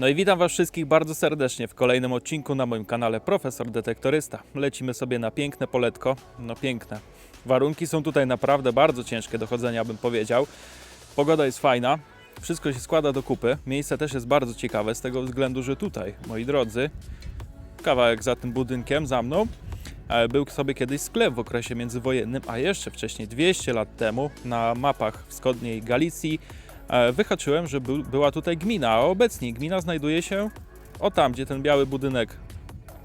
No i witam Was wszystkich bardzo serdecznie w kolejnym odcinku na moim kanale Profesor Detektorysta. Lecimy sobie na piękne poletko. No piękne. Warunki są tutaj naprawdę bardzo ciężkie do chodzenia, bym powiedział. Pogoda jest fajna, wszystko się składa do kupy. Miejsce też jest bardzo ciekawe z tego względu, że tutaj, moi drodzy, kawałek za tym budynkiem, za mną, e, był sobie kiedyś sklep w okresie międzywojennym, a jeszcze wcześniej, 200 lat temu, na mapach wschodniej Galicji, wyhaczyłem, że był, była tutaj gmina, a obecnie gmina znajduje się o tam, gdzie ten biały budynek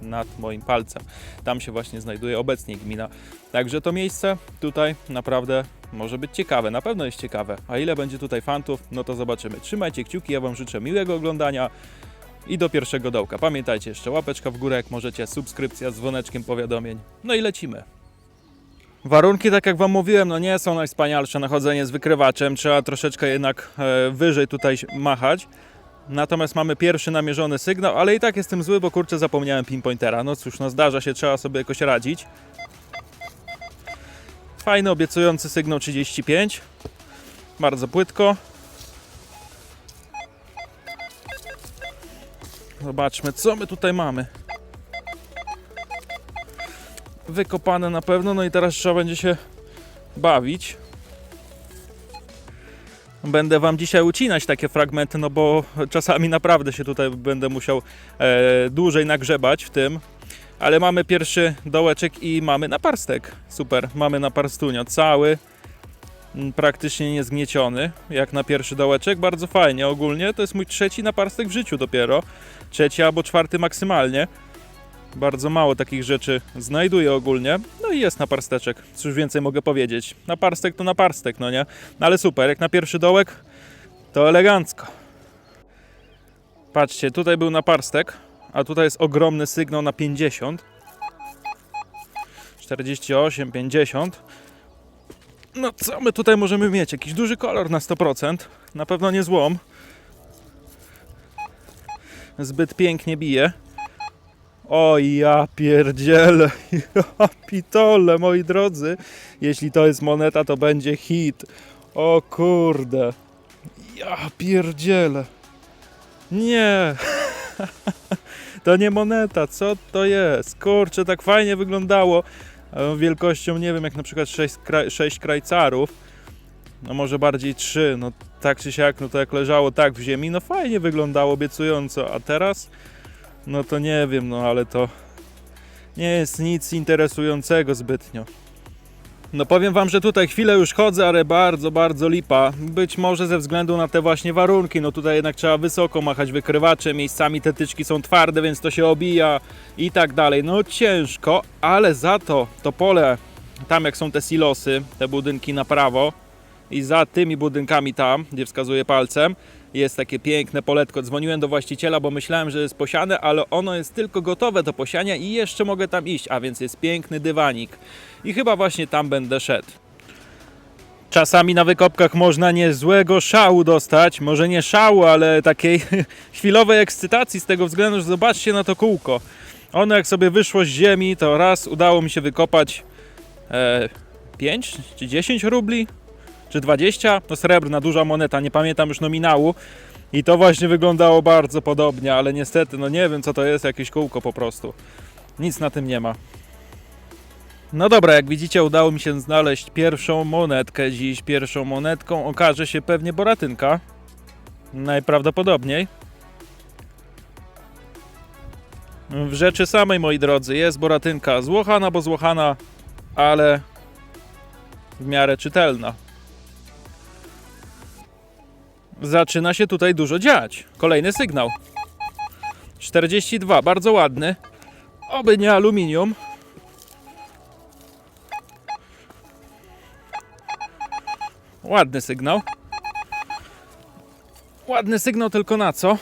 nad moim palcem. Tam się właśnie znajduje obecnie gmina. Także to miejsce tutaj naprawdę może być ciekawe, na pewno jest ciekawe. A ile będzie tutaj fantów, no to zobaczymy. Trzymajcie kciuki, ja Wam życzę miłego oglądania i do pierwszego dołka. Pamiętajcie jeszcze łapeczka w górę, jak możecie, subskrypcja z dzwoneczkiem powiadomień. No i lecimy. Warunki, tak jak Wam mówiłem, no nie są najwspanialsze na chodzenie z wykrywaczem. Trzeba troszeczkę jednak e, wyżej tutaj machać. Natomiast mamy pierwszy namierzony sygnał, ale i tak jestem zły, bo kurczę zapomniałem pinpointera. No cóż, no zdarza się, trzeba sobie jakoś radzić. Fajny, obiecujący sygnał 35. Bardzo płytko. Zobaczmy, co my tutaj mamy. Wykopane na pewno, no i teraz trzeba będzie się bawić. Będę Wam dzisiaj ucinać takie fragmenty, no bo czasami naprawdę się tutaj będę musiał e, dłużej nagrzebać w tym. Ale mamy pierwszy dołeczek i mamy naparstek. Super, mamy naparstunio cały, m, praktycznie niezgnieciony, jak na pierwszy dołeczek. Bardzo fajnie ogólnie. To jest mój trzeci naparstek w życiu dopiero. Trzeci albo czwarty maksymalnie. Bardzo mało takich rzeczy znajduję ogólnie. No i jest naparsteczek. Cóż więcej mogę powiedzieć. Naparstek to naparstek, no nie? No ale super, jak na pierwszy dołek, to elegancko. Patrzcie, tutaj był naparstek, a tutaj jest ogromny sygnał na 50. 48, 50. No co my tutaj możemy mieć? Jakiś duży kolor na 100%. Na pewno nie złom. Zbyt pięknie bije. O ja pierdzielę, ja pitole, moi drodzy. Jeśli to jest moneta, to będzie hit. O kurde. Ja pierdzielę. Nie. To nie moneta, co to jest? Kurczę, tak fajnie wyglądało. E, Wielkością, nie wiem, jak na przykład 6, kraj, 6 krajcarów. No może bardziej 3. No tak czy siak, no to jak leżało tak w ziemi, no fajnie wyglądało, obiecująco. A teraz... No to nie wiem, no ale to nie jest nic interesującego zbytnio. No powiem wam, że tutaj chwilę już chodzę, ale bardzo, bardzo lipa. Być może ze względu na te właśnie warunki. No tutaj jednak trzeba wysoko machać wykrywacze, miejscami te tyczki są twarde, więc to się obija i tak dalej. No ciężko, ale za to to pole, tam jak są te silosy, te budynki na prawo i za tymi budynkami tam, gdzie wskazuję palcem, jest takie piękne poletko. Dzwoniłem do właściciela, bo myślałem, że jest posiane, ale ono jest tylko gotowe do posiania i jeszcze mogę tam iść, a więc jest piękny dywanik. I chyba właśnie tam będę szedł. Czasami na wykopkach można niezłego szału dostać, może nie szału, ale takiej chwilowej ekscytacji z tego względu, że zobaczcie na to kółko. Ono jak sobie wyszło z ziemi, to raz udało mi się wykopać e, 5 czy 10 rubli, czy 20, to srebrna, duża moneta, nie pamiętam już nominału. I to właśnie wyglądało bardzo podobnie, ale niestety, no nie wiem co to jest, jakieś kółko po prostu. Nic na tym nie ma. No dobra, jak widzicie, udało mi się znaleźć pierwszą monetkę dziś. Pierwszą monetką okaże się pewnie boratynka. Najprawdopodobniej. W rzeczy samej, moi drodzy, jest boratynka złochana, bo złochana, ale w miarę czytelna zaczyna się tutaj dużo dziać. Kolejny sygnał. 42, bardzo ładny. Oby nie aluminium. Ładny sygnał. Ładny sygnał tylko na co?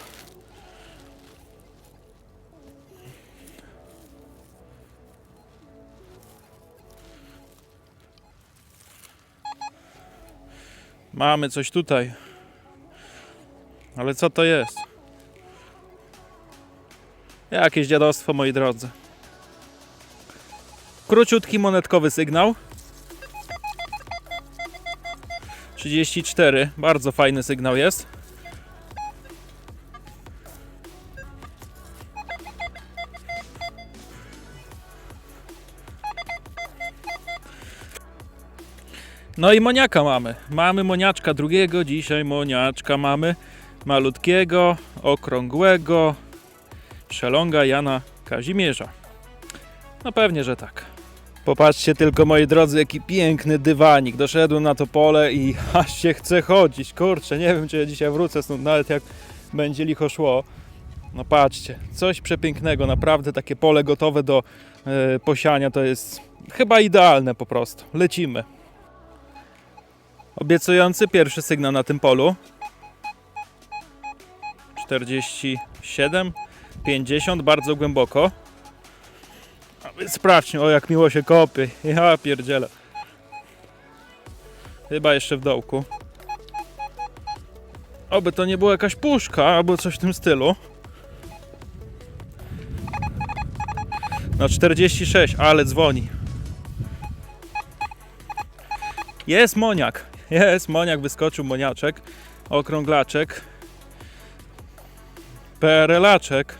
Mamy coś tutaj. Ale co to jest? Jakieś dziadostwo, moi drodzy. Króciutki monetkowy sygnał. 34. Bardzo fajny sygnał jest. No i moniaka mamy. Mamy moniaczka drugiego, dzisiaj moniaczka mamy. Malutkiego, okrągłego, szelonga Jana Kazimierza. No pewnie, że tak. Popatrzcie tylko moi drodzy, jaki piękny dywanik. Doszedłem na to pole i aż się chce chodzić. Kurczę, nie wiem czy ja dzisiaj wrócę stąd, nawet jak będzie licho szło. No patrzcie, coś przepięknego, naprawdę takie pole gotowe do e, posiania to jest chyba idealne po prostu. Lecimy. Obiecujący pierwszy sygnał na tym polu. 47, 50, bardzo głęboko. Sprawdźmy, o jak miło się kopy. Ja pierdzielę. Chyba jeszcze w dołku. Oby to nie była jakaś puszka albo coś w tym stylu. No 46, ale dzwoni. Jest moniak. Jest moniak, wyskoczył moniaczek. Okrąglaczek. PRL-aczek.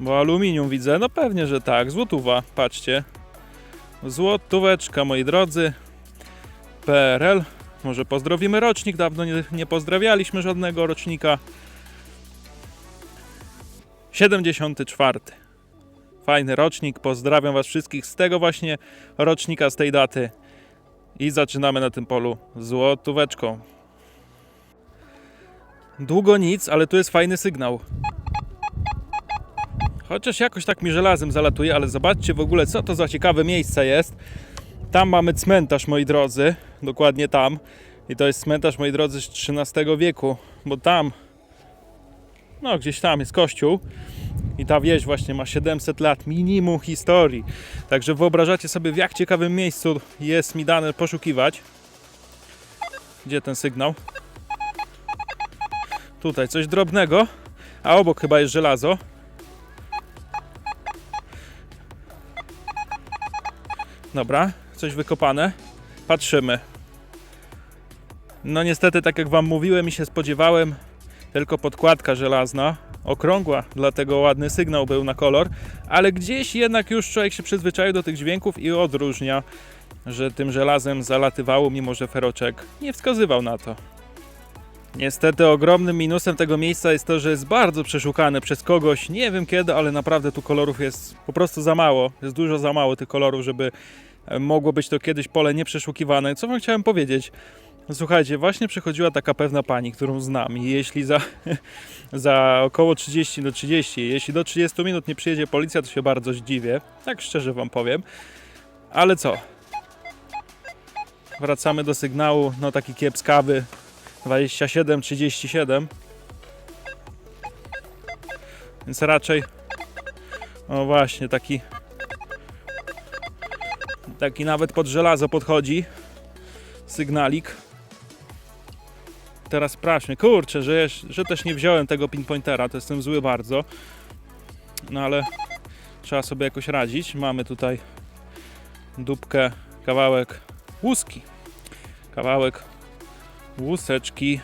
Bo aluminium widzę. No pewnie, że tak. Złotówa, patrzcie. Złotóweczka, moi drodzy. PRL. Może pozdrowimy rocznik. Dawno nie, nie pozdrawialiśmy żadnego rocznika. 74. Fajny rocznik. Pozdrawiam Was wszystkich z tego właśnie rocznika, z tej daty. I zaczynamy na tym polu złotóweczką. Długo nic, ale tu jest fajny sygnał. Chociaż jakoś tak mi żelazem zalatuje, ale zobaczcie w ogóle, co to za ciekawe miejsce jest. Tam mamy cmentarz, moi drodzy, dokładnie tam. I to jest cmentarz, moi drodzy, z XIII wieku, bo tam, no gdzieś tam jest kościół. I ta wieś właśnie ma 700 lat minimum historii. Także wyobrażacie sobie, w jak ciekawym miejscu jest mi dane poszukiwać. Gdzie ten sygnał? Tutaj coś drobnego, a obok chyba jest żelazo. Dobra, coś wykopane. Patrzymy. No niestety, tak jak Wam mówiłem i się spodziewałem, tylko podkładka żelazna, okrągła, dlatego ładny sygnał był na kolor, ale gdzieś jednak już człowiek się przyzwyczaił do tych dźwięków i odróżnia, że tym żelazem zalatywało, mimo że feroczek nie wskazywał na to. Niestety ogromnym minusem tego miejsca jest to, że jest bardzo przeszukane przez kogoś, nie wiem kiedy, ale naprawdę tu kolorów jest po prostu za mało, jest dużo za mało tych kolorów, żeby e, mogło być to kiedyś pole nieprzeszukiwane. Co wam chciałem powiedzieć? Słuchajcie, właśnie przychodziła taka pewna pani, którą znam i jeśli za, za około 30 do 30, jeśli do 30 minut nie przyjedzie policja, to się bardzo zdziwię, tak szczerze wam powiem. Ale co? Wracamy do sygnału, no taki kiepskawy, 27, 37. Więc raczej, o właśnie, taki taki nawet pod żelazo podchodzi sygnalik. Teraz sprawdźmy. Kurczę, że, że też nie wziąłem tego pinpointera, to jestem zły bardzo. No ale trzeba sobie jakoś radzić. Mamy tutaj dupkę, kawałek łuski. Kawałek łuseczki.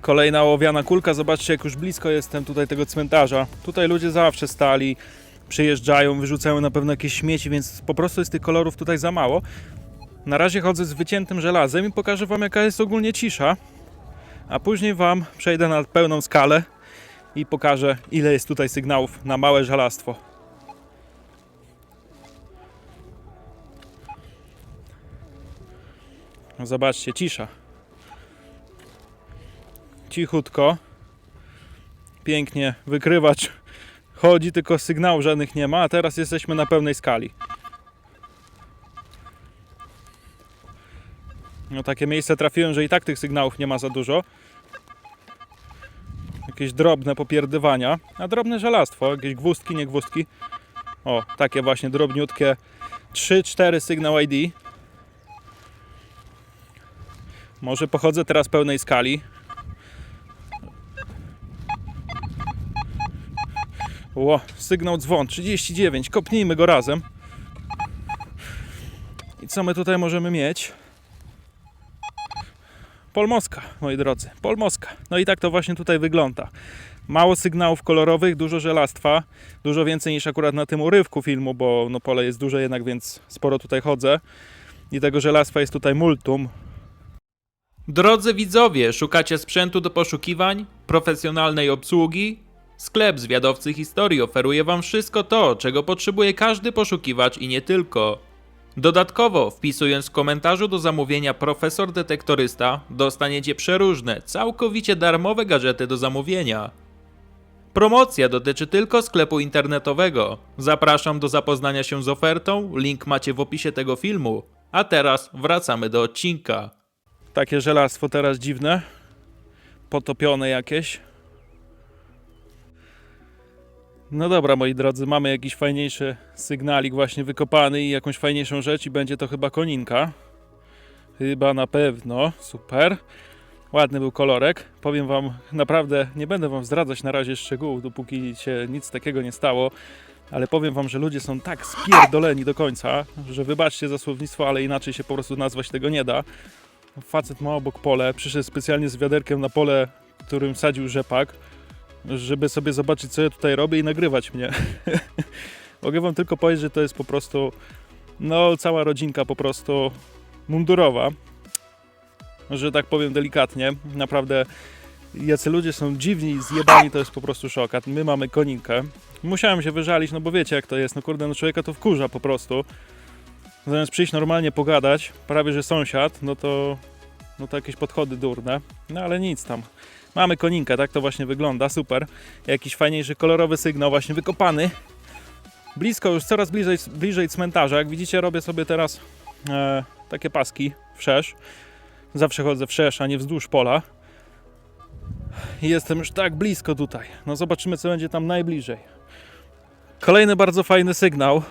Kolejna ołowiana kulka. Zobaczcie, jak już blisko jestem tutaj tego cmentarza. Tutaj ludzie zawsze stali, przyjeżdżają, wyrzucają na pewno jakieś śmieci, więc po prostu jest tych kolorów tutaj za mało. Na razie chodzę z wyciętym żelazem i pokażę Wam, jaka jest ogólnie cisza. A później Wam przejdę na pełną skalę i pokażę, ile jest tutaj sygnałów na małe żelastwo. Zobaczcie, cisza. Cichutko. Pięknie wykrywacz chodzi, tylko sygnałów żadnych nie ma, a teraz jesteśmy na pełnej skali. No takie miejsce trafiłem, że i tak tych sygnałów nie ma za dużo. Jakieś drobne popierdywania, a drobne żelastwo, jakieś gwózdki, nie gwózdki. O, takie właśnie drobniutkie 3-4 sygnał ID. Może pochodzę teraz pełnej skali. Ło, sygnał dzwon 39. Kopnijmy go razem. I co my tutaj możemy mieć? Polmoska, moi drodzy, Polmoska. No i tak to właśnie tutaj wygląda. Mało sygnałów kolorowych, dużo żelastwa, dużo więcej niż akurat na tym urywku filmu, bo no pole jest duże jednak, więc sporo tutaj chodzę. I tego żelastwa jest tutaj multum. Drodzy widzowie, szukacie sprzętu do poszukiwań, profesjonalnej obsługi? Sklep Zwiadowcy Historii oferuje Wam wszystko to, czego potrzebuje każdy poszukiwacz i nie tylko. Dodatkowo, wpisując w komentarzu do zamówienia Profesor Detektorysta, dostaniecie przeróżne, całkowicie darmowe gadżety do zamówienia. Promocja dotyczy tylko sklepu internetowego. Zapraszam do zapoznania się z ofertą, link macie w opisie tego filmu. A teraz wracamy do odcinka. Takie żelastwo teraz dziwne. Potopione jakieś. No dobra, moi drodzy, mamy jakiś fajniejszy sygnalik właśnie wykopany i jakąś fajniejszą rzecz i będzie to chyba koninka. Chyba na pewno. Super. Ładny był kolorek. Powiem wam, naprawdę nie będę wam zdradzać na razie szczegółów, dopóki się nic takiego nie stało. Ale powiem wam, że ludzie są tak spierdoleni do końca, że wybaczcie za słownictwo, ale inaczej się po prostu nazwać tego nie da. Facet ma obok pole, przyszedł specjalnie z wiaderkiem na pole, którym sadził rzepak, żeby sobie zobaczyć, co ja tutaj robię i nagrywać mnie. Mogę wam tylko powiedzieć, że to jest po prostu, no, cała rodzinka po prostu mundurowa, że tak powiem delikatnie. Naprawdę, jacy ludzie są dziwni i zjebani, to jest po prostu szok. A my mamy koninkę. Musiałem się wyżalić, no bo wiecie jak to jest, no kurde, no człowieka to wkurza po prostu. Zamiast przyjść normalnie pogadać, prawie że sąsiad, no to, no to jakieś podchody durne. No ale nic tam. Mamy koninkę, tak to właśnie wygląda, super. Jakiś fajniejszy kolorowy sygnał właśnie wykopany. Blisko, już coraz bliżej, bliżej cmentarza. Jak widzicie, robię sobie teraz e, takie paski wszerz. Zawsze chodzę wszerz, a nie wzdłuż pola. Jestem już tak blisko tutaj. No zobaczymy, co będzie tam najbliżej. Kolejny bardzo fajny sygnał.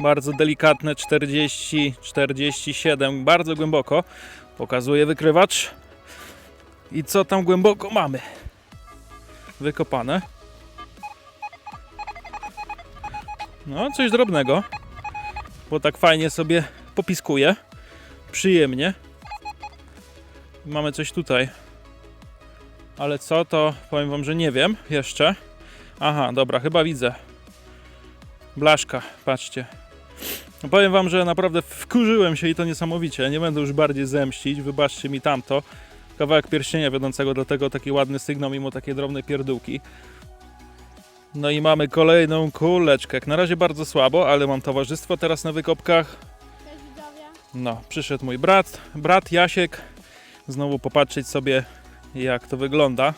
Bardzo delikatne 40, 47, bardzo głęboko. Pokazuje wykrywacz. I co tam głęboko mamy? Wykopane. No, coś drobnego. Bo tak fajnie sobie popiskuje. Przyjemnie. Mamy coś tutaj. Ale co to? Powiem wam, że nie wiem jeszcze. Aha, dobra, chyba widzę. Blaszka, patrzcie. No powiem wam, że naprawdę wkurzyłem się i to niesamowicie. Nie będę już bardziej zemścić, wybaczcie mi tamto. Kawałek pierścienia wiodącego do tego taki ładny sygnał mimo takiej drobnej pierdółki. No i mamy kolejną kuleczkę. Jak na razie bardzo słabo, ale mam towarzystwo teraz na wykopkach. No, przyszedł mój brat, brat Jasiek. Znowu popatrzeć sobie jak to wygląda.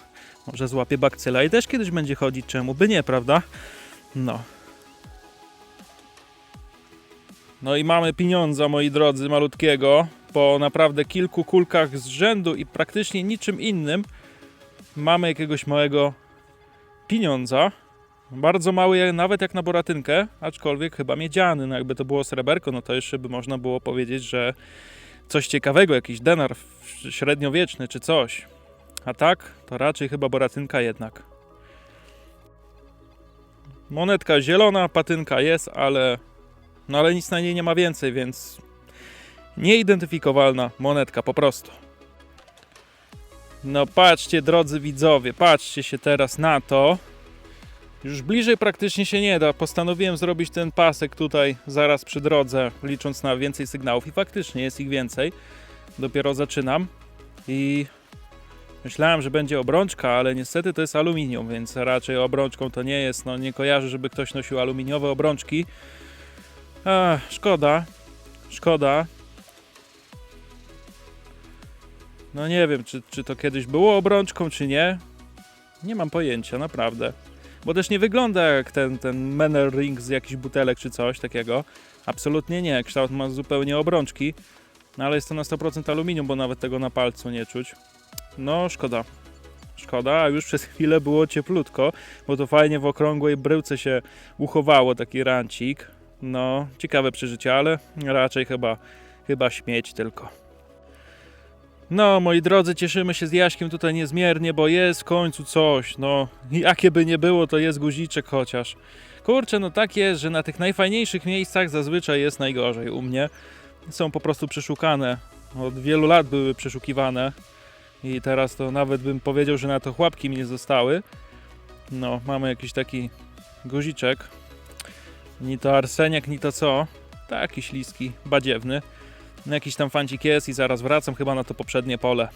Może złapie bakcyla i też kiedyś będzie chodzić, czemu by nie, prawda? No. No i mamy pieniądza, moi drodzy, malutkiego. Po naprawdę kilku kulkach z rzędu i praktycznie niczym innym mamy jakiegoś małego pieniądza. Bardzo mały, nawet jak na boratynkę, aczkolwiek chyba miedziany. No jakby to było sreberko, no to jeszcze by można było powiedzieć, że coś ciekawego, jakiś denar średniowieczny czy coś. A tak, to raczej chyba boratynka jednak. Monetka zielona, patynka jest, ale no ale nic na niej nie ma więcej, więc nieidentyfikowalna monetka po prostu. No patrzcie, drodzy widzowie, patrzcie się teraz na to. Już bliżej praktycznie się nie da. Postanowiłem zrobić ten pasek tutaj zaraz przy drodze, licząc na więcej sygnałów i faktycznie jest ich więcej. Dopiero zaczynam i myślałem, że będzie obrączka, ale niestety to jest aluminium, więc raczej obrączką to nie jest. No nie kojarzę, żeby ktoś nosił aluminiowe obrączki. Ach, szkoda. Szkoda. No nie wiem, czy, czy to kiedyś było obrączką, czy nie. Nie mam pojęcia, naprawdę. Bo też nie wygląda jak ten, ten Menel Ring z jakichś butelek czy coś takiego. Absolutnie nie. Kształt ma zupełnie obrączki. No ale jest to na 100% aluminium, bo nawet tego na palcu nie czuć. No, szkoda. Szkoda, a już przez chwilę było cieplutko, bo to fajnie w okrągłej bryłce się uchowało taki rancik. No, ciekawe przeżycie, ale raczej chyba, chyba śmieć tylko. No, moi drodzy, cieszymy się z Jaśkiem tutaj niezmiernie, bo jest w końcu coś. No, jakie by nie było, to jest guziczek chociaż. Kurczę, no tak jest, że na tych najfajniejszych miejscach zazwyczaj jest najgorzej u mnie. Są po prostu przeszukane Od wielu lat były przeszukiwane i teraz to nawet bym powiedział, że na to chłapki mi nie zostały. No, mamy jakiś taki guziczek. Ni to arseniak, ni to co. Taki śliski, badziewny. No, jakiś tam fancik jest i zaraz wracam chyba na to poprzednie pole.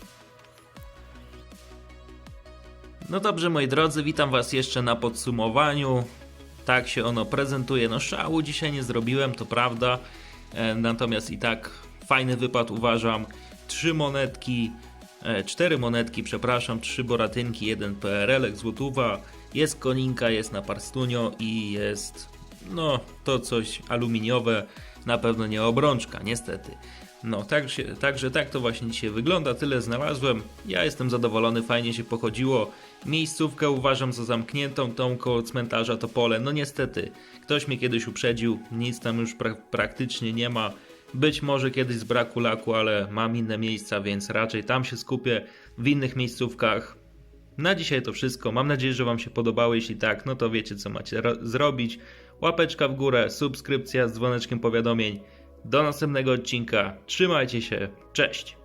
No dobrze, moi drodzy, witam Was jeszcze na podsumowaniu. Tak się ono prezentuje. No, szału dzisiaj nie zrobiłem, to prawda. E, natomiast i tak fajny wypad uważam. Trzy monetki, e, cztery monetki, przepraszam, trzy boratynki, jeden PRL, złotówa. Jest koninka, jest na parstunio i jest, no, to coś aluminiowe. Na pewno nie obrączka, niestety. No, także, także tak to właśnie dzisiaj wygląda. Tyle znalazłem. Ja jestem zadowolony, fajnie się pochodziło. Miejscówkę uważam za zamkniętą, tą koło cmentarza to pole. No niestety, ktoś mnie kiedyś uprzedził, nic tam już pra- praktycznie nie ma. Być może kiedyś z braku laku, ale mam inne miejsca, więc raczej tam się skupię w innych miejscówkach. Na dzisiaj to wszystko. Mam nadzieję, że Wam się podobało. Jeśli tak, no to wiecie, co macie ro- zrobić. Łapeczka w górę, subskrypcja z dzwoneczkiem powiadomień. Do następnego odcinka. Trzymajcie się. Cześć.